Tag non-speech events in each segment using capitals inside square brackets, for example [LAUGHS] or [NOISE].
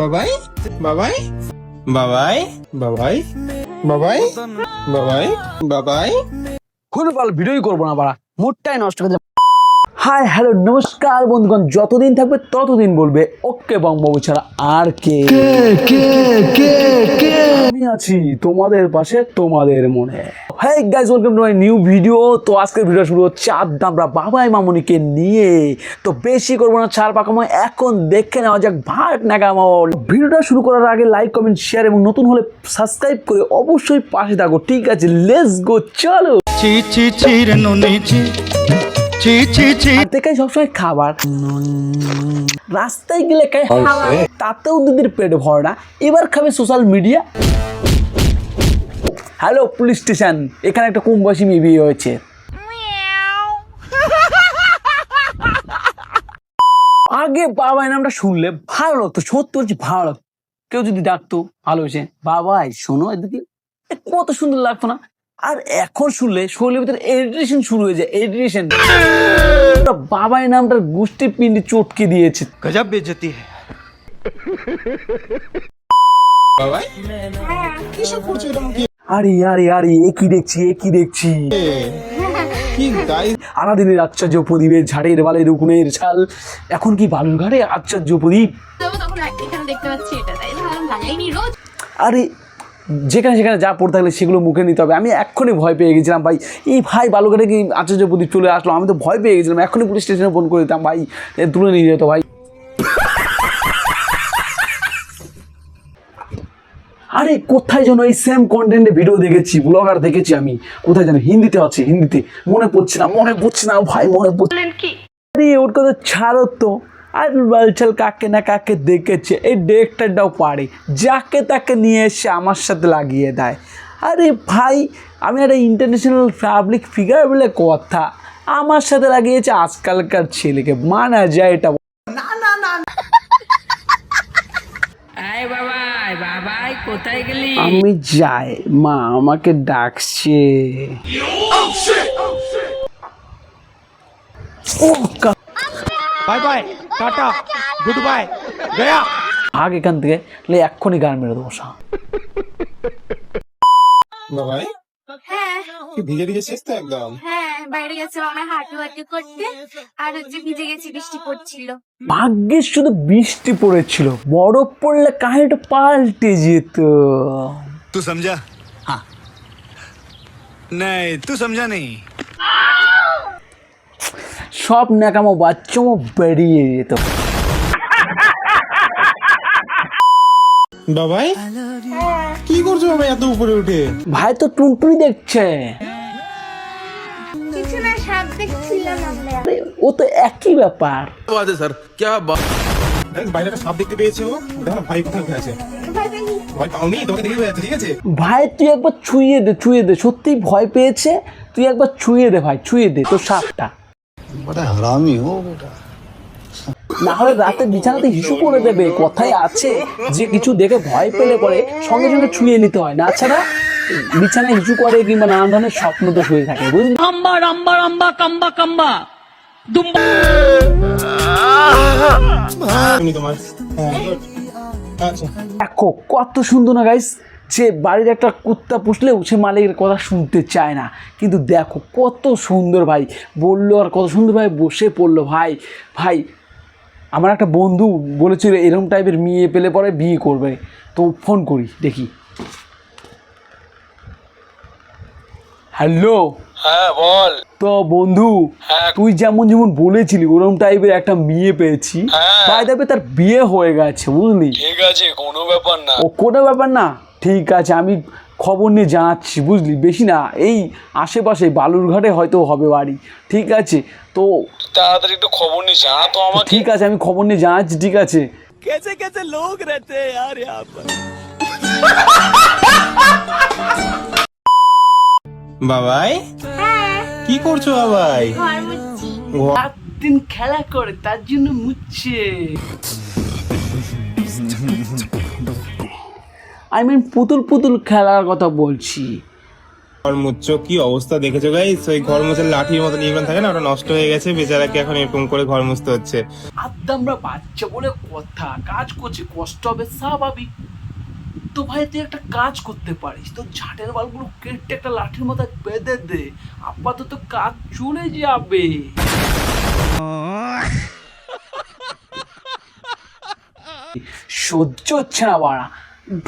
বাবাই বাবাই বাবাই। বাবাই বাবাই বাবাই বাবাই। কোনো পাল ভিডিওই করব না বাড়া। মুডটাই নষ্ট করে হাই হ্যালো নমস্কার বন্ধুগণ। যতদিন থাকবে ততদিন বলবে ওকে বঙ্গবাবু ছাড়া আর কে কে কে কে? আছি তোমাদের পাশে, তোমাদের মনে। Hi guys welcome to my new video তো আজকের ভিডিও শুরু হচ্ছে আদামরা বাবাই মামুনিকে নিয়ে। তো বেশি করব না, ছাড় পাকামো এখন দেখে নেওয়া যাক ভাট নাগামো ভিডিওটা শুরু করার আগে লাইক কমেন্ট শেয়ার এবং নতুন হলে সাবস্ক্রাইব করে অবশ্যই পাশে থাকো। ঠিক আছে লেটস গো চলো। ছি ছি ছি রে নুনি ছি। ছি ছি ছি। হাতে খাই সবসময় খাবার। রাস্তায় গেলে খাই হাওয়া তাতেও দিদির পেট ভরে। না এবার খাবে social media hello police station এখানে একটা কম বয়সী মেয়ে বিয়ে হয়েছে। আগে বাবাই নামটা শুনলে ভালো লাগতো সত্যি বলছি ভালো লাগতো। কেউ যদি ডাকতো ভালো হয়েছে। বাবাই শোনো এদিকে কত সুন্দর লাগতো না। আর এখন শুনলে শরীরের ভিতরে এডিটেশন শুরু হয়ে যায় এডিটেশন বাবাই নামটার গোষ্ঠী পিন্ডি চটকে দিয়েছে। গজব বেজতি বাবাই? করছ আরে আরে আরে এ কি দেখছি এ কি দেখছি? আনাদিনের আচ্ছা প্রদীপের ঝাড়ের বালের রুকুনের ছাল। এখন কি বালুর ঘাড়ে আশ্চর্য প্রদীপ? আরে যেখানে সেখানে যা পড়ে থাকলে সেগুলো মুখে নিতে হবে। আমি এক্ষুনি ভয় পেয়ে গেছিলাম ভাই। এই ভাই বালুঘাটে কি আচার্য প্রদীপ চলে আসলো? আমি তো ভয় পেয়ে গেছিলাম। এখনই পুলিশ স্টেশনে ফোন করে দিতাম ভাই। এ তুলে নিয়ে যেত ভাই। আরে কোথায় যেন এই সেম কন্টেন্টে ভিডিও দেখেছি ব্লগার দেখেছি আমি। কোথায় যেন হিন্দিতে আছে হিন্দিতে। মনে পড়ছে না মনে পড়ছে না ভাই মনে পড়ছে আরে ওর কথা ছাড়ো তো। আর বলছাল কাকে না কাকে দেখেছে এই ডিরেক্টরটাও পারে যাকে তাকে নিয়ে এসে আমার সাথে লাগিয়ে দেয়। আরে ভাই আমি একটা ইন্টারন্যাশনাল পাবলিক ফিগার বলে কথা আমার সাথে লাগিয়েছে আজকালকার ছেলেকে মানা যায় এটা। বাবাই কোথায় গেলি? আমি যাই মা আমাকে ডাকছে। ও bye bye tata good bye গয়া আগে এখান থেকে লে এক্ষুনি গান মেরে দেবো সা বাবাই হ্যাঁ। ভাগ্যের শুধু বৃষ্টি পড়েছিল। বরফ পড়লে পাল্টে সমঝা নাই তুই সমঝা নেই সব ন্যাকামো বাচ্চামো বেরিয়ে যেত। বাবাই? কি করছ বাবাই এত উপরে উঠে? ভাই তো টুনটুনি দেখছে। কিছু না সাপ দেখছিলাম আমরা। আরে, ও তো একই ব্যাপার। দেখ, বাইরে সাপ দেখতে পেয়েছ ভাই কোথায় আছে? তুই একবার ছুঁয়ে দে ছুঁয়ে দে। সত্যিই ভয় পেয়েছে। তুই একবার ছুঁয়ে দে ভাই ছুঁয়ে দে তোর সাপটা। বড় হারামি ও না হলে রাতে বিছানাতে হিসু করে দেবে কথাই আছে যে কিছু দেখে ভয় পেলে পরে সঙ্গে সঙ্গে ছুঁয়ে নিতে হয়। না আচ্ছা ছাড়া বিছানায় হিসু করে কিংবা নানান ধরনের স্বপ্ন তো শুয়ে থাকে বুঝলি? আম্বা রাম্বা রাম্বা কাম্বা কাম্বা। হ্যাঁ, আচ্ছা। দেখো কত সুন্দর না গাইস যে বাড়ির একটা কুত্তা পুষলেও সে মালিকের কথা শুনতে চায় না। কিন্তু দেখো কত সুন্দর ভাই বলল আর কত সুন্দর ভাই বসে পড়ল। ভাই ভাই আমার একটা বন্ধু বলেছিল এরকম টাইপের মেয়ে পেলে পরে বিয়ে করবে। তো ফোন করি দেখি। হ্যালো? হ্যাঁ বল। তো বন্ধু তুই যেমন যেমন বলেছিলি ওরকম টাইপের একটা মেয়ে পেয়েছি। হ্যাঁ। তাই দেখবে তার বিয়ে হয়ে গেছে বুঝলি? ঠিক আছে কোনো ব্যাপার না। ও কোনো ব্যাপার না? ঠিক আছে আমি খবর নিয়ে জানাচ্ছি বুঝলি? বেশি না এই আশেপাশে বালুরঘাটে হয়তো হবে বাড়ি ঠিক আছে? তো তাড়াতাড়ি একটু খবর নিয়ে জানা তো আমার ঠিক আছে আমি খবর নিয়ে জানাচ্ছি ঠিক আছে? কেসে কেসে লোক রেতে আর বাবাই? হ্যাঁ। কি করছ বাবাই? দিন খেলা করে তার জন্য মুচ্ছে আই মিন পুতুল পুতুল খেলার কথা বলছি। ঘর মুচ্ছ কি অবস্থা দেখেছ গাইস ওই ঘর মুছার লাঠির মতো নির্মাণ থাকে না? ওটা নষ্ট হয়ে গেছে বেচারাকে এখন এরকম করে ঘর মুছতে হচ্ছে। আদ্যা আমরা বাচ্চা বলে কথা কাজ করছি কষ্ট হবে স্বাভাবিক। তো ভাই তুই একটা কাজ করতে পারিস তো ঝাটের বালগুলো কেটে একটা লাঠির মতো বেঁধে দে। আপাতত কাজ চলে যাবে। সহ্য হচ্ছে না বাড়া।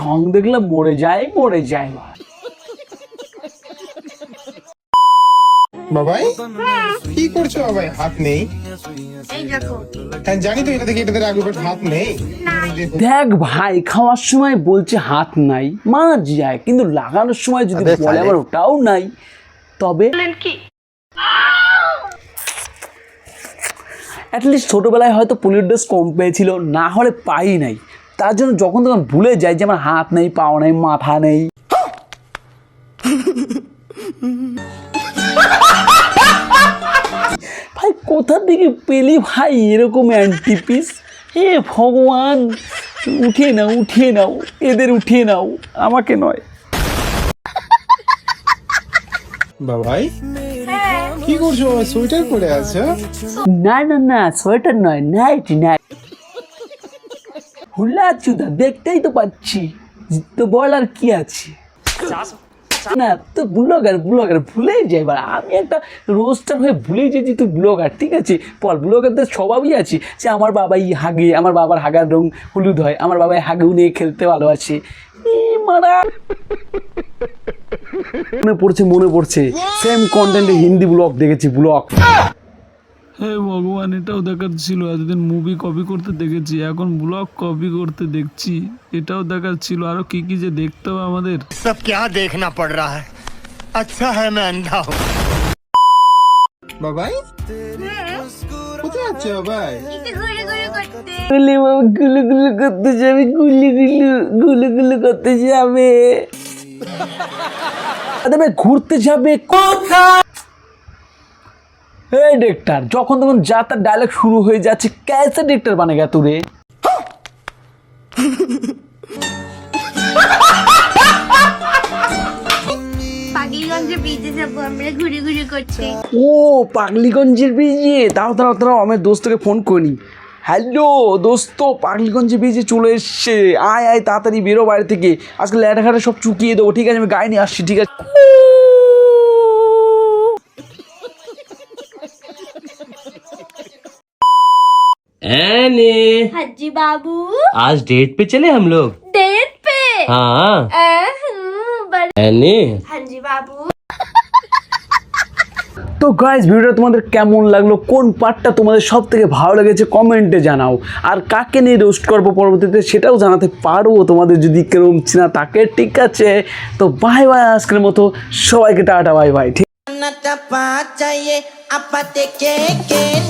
ঢং দেখলে মরে যায় মরে যায়। বাবাই কি করছ বাবাই? হাত নেই? হ্যাঁ জানি তো এটা থেকে এটাতে রাখব বাট হাত নেই। দেখ ভাই খাওয়ার সময় বলছে হাত নাই মানা যায় কিন্তু লাগানোর সময় যদি বলে আবার ওটাও নাই তবে অ্যাটলিস্ট ছোটোবেলায় হয়তো পুলির ড্রেস কম পেয়েছিল না হলে পাই নাই। তার জন্য যখন তখন ভুলে যায় যে আমার হাত নেই পাও নেই মাথা নেই। ভাই কোথা থেকে পেলি ভাই এরকম অ্যান্টিপিস হে ভগবান উঠিয়ে নাও উঠিয়ে নাও এদের উঠিয়ে নাও আমাকে নয়। বাবাই কি করছ? সোয়েটার পরে আছো? না না না সোয়েটার নয় নাইট নাইট হুলা চুদা দেখতেই তো পাচ্ছি। তো বল আর কি আছে? না, তো ব্লগার ব্লগার, ভুলেই যাই এবার আমি একটা রোস্টার হয়ে ভুলেই যাচ্ছি তুই ব্লগার, ঠিক আছে? বল, ব্লগারদের স্বভাবই আছে যে আমার বাবাই হাগে, আমার বাবার হাগার রং হলুদ হয়, আমার বাবাই হাগেও নিয়ে খেলতে ভালোবাসে। এ, মারা! মনে পড়ছে মনে পড়ছে। সেম কন্টেন্টে হিন্দি ব্লগ দেখেছি ব্লগ হে ভগবান এটাও দেখার ছিল এতদিন মুভি কপি করতে দেখেছি এখন ব্লগ কপি করতে দেখছি এটাও দেখার ছিল আরো কি কি যে দেখতে হবে আমাদের सब क्या देखना पड़ रहा है अच्छा है मैं अंधा हूँ বাবাই কোথায় আছো বাবাই একটু ঘুরে ঘুরে করতে গুলি বাবা গুলু গুলু করতে যাবে গুলি গুলু গুলু গুলু করতে যাবে তবে [LAUGHS] ঘুরতে যাবে কোথায় এই ডিরেক্টর যখন তখন যা তার ডায়লগ শুরু হয়ে যাচ্ছে ক্যাসে ডিরেক্টর বানে গা তুরে। পাগিগঞ্জে ব্রিজে যাব আমরা ঘুরে ঘুরে করতে। ও পাগলিগঞ্জের ব্রিজে তাও তাও তাও আমার দোস্তকে ফোন করি হ্যালো দোস্ত পাগলিগঞ্জে ব্রিজে চলে এসছে। আয় আয় তাড়াতাড়ি বেরো বাড়ি থেকে। আজকে ল্যাটাঘাটে সব চুকিয়ে দেবো ঠিক আছে? আমি গায়ে নিয়ে আসছি ঠিক আছে? एने हाजी बाबू आज डेट पे चले हम लोग डेट पे हाँ अहं, बड़े एने हाजी बाबू তো গাইজ ভিডিওটা তোমাদের কেমন লাগলো কোন পার্টটা তোমাদের সব থেকে ভালো লেগেছে কমেন্টে জানাও আর কাকে নিয়ে রোস্ট করবো পরবর্তীতে সেটাও জানাতে পারবো তোমাদের যদি কেরম চিনা তাকে ঠিক আছে তো বাই বাই আজকের মতো সবাইকে টাটা বাই বাই ঠিক चाहिए आप के के